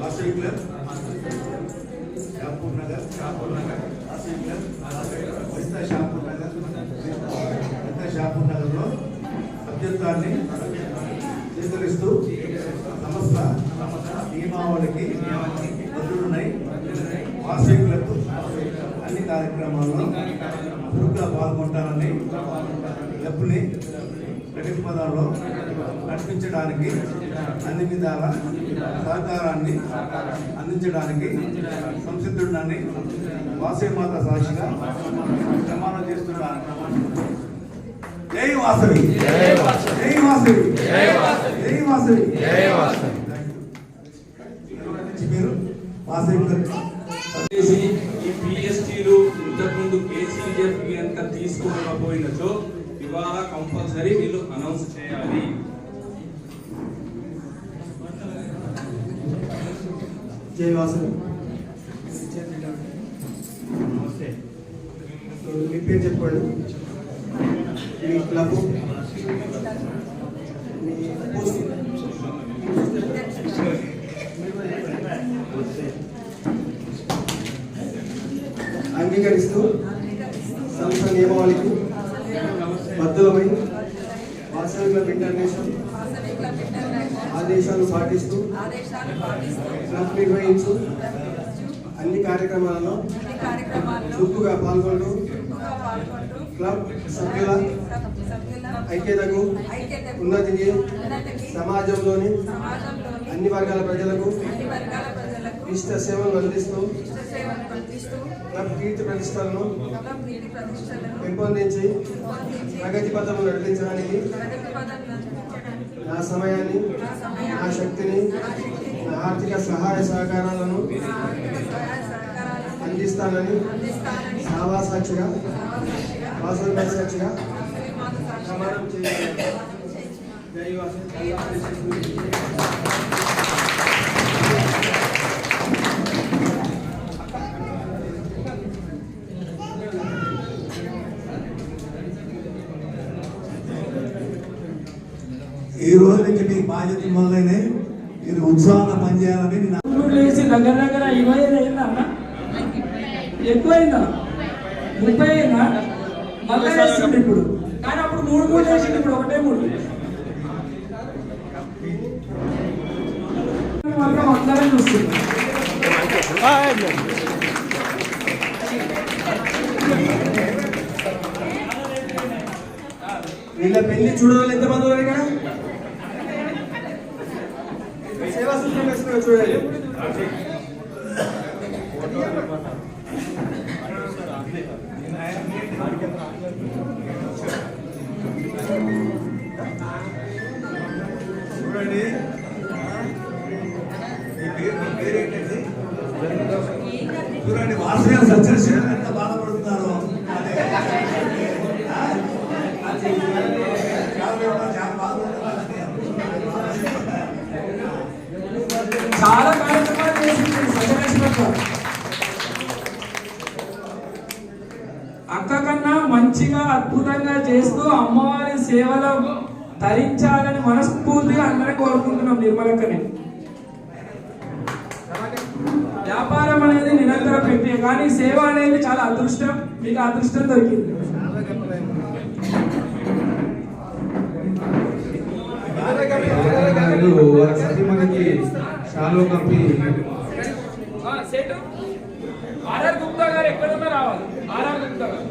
Vasavi club Shapur Nagar Shapur Nagar Vasavi Shapur Nagar వస్తా షాపూర్ నగర్లో సభ్యత్వాన్ని స్వీకరిస్తూ సంస్థ నియమావళికి బద్దులున్నాయి వాసవి క్లబ్ అన్ని కార్యక్రమాల్లో చురుగ్గా పాల్గొంటానని క్లబ్ని ప్రగతి పదాల్లో నడిపించడానికి అన్ని విధాల సహకారాన్ని అందించడానికి సంసిద్ధుడని వాసవి మాత సాక్షిగా ప్రమాణం చేస్తున్నాను జై వాసవి. జై వాసవి. జై వాసవి. మీరు వాసవి. ఈ పిఎస్టీలు ఇంతకుముందు కేసీఎఫ్ కనుక తీసుకోకపోయినచో ఇవాళ కంపల్సరీ వీళ్ళు అనౌన్స్ చేయాలి. జై వాసవి నమస్తే. మీ పేరు చెప్పండి. మీ క్లబ్. మీ పోస్ట్. అంగీకరిస్తూ సంస్థ నియమావళికి బద్దులమై వాసవి క్లబ్ ఇంటర్నేషనల్ ఆదేశాలు పాటిస్తూ క్లబ్ నిర్వహించు అన్ని కార్యక్రమాలలో చురుకుగా పాల్గొంటూ క్లబ్ సభ్యుల సభ్- సభ్యుల ఐక్యతకు ఉన్నతికి సమాజంలోని అన్ని వర్గాల ప్రజలకు ఇష్ట సేవలు అందిస్తూ క్లబ్ కీర్తి ప్రతిష్టలను పెంపొందించి ప్రగతి పథంలో నడిపించడానికి ప్రగతి పదంలో నడిపించడానికి నా సమయాన్ని నా శక్తిని నా ఆర్థిక సహాయ సహకారాలను అందిస్తానని సావా సాక్షిగా వాసవి సాక్షిగా ప్రమాణం చేయాలి ప్రమాణం చేయించు. జై వాసవి. ఈ రోజు నుంచి మీ బాధ్యతలు మొదలైనవి. మీరు ఉత్సాహంగా పనిచేయాలని వేసి దగ్గర దగ్గర ఇరవై ఐదు అయిందా అన్న? ఎక్కువైందా? ముప్పై అయిందా? మళ్ళీ వేస్తుంది ఇప్పుడు. కానీ అప్పుడు మూడు మూడు వేసింది ఇప్పుడు ఒకటే మూడు. మాత్రం అందరం చూస్తుంది వీళ్ళ పెళ్ళి చూడాలి ఎంతమంది ఉన్నారు ఇక్కడ? చూడండి. చూడండి పేరు మీ పేరు ఏంటండి చూడండి వాసన సత్యశీలం ఎంత బాధపడుతున్నారో అదే. ఆ? చాలా చాలా బాధపడుతున్నారు చాలా కార్యక్రమాలు చేసింది సత్యనారాయణ అక్క కన్నా మంచిగా అద్భుతంగా చేస్తూ అమ్మవారి సేవలో తరించాలని మనస్ఫూర్తిగా అందరం కోరుకుంటున్నాం నిర్మలక్కని. వ్యాపారం అనేది నిరంతర ప్రక్రియ కానీ సేవ అనేది చాలా అదృష్టం మీకు అదృష్టం దొరికింది. సాలో కంపెనీ సెట్. ఆర్ఆర్ గుప్తా గారు ఎక్కడున్నా రావాలి. ఆర్ఆర్ గుప్తా గారు.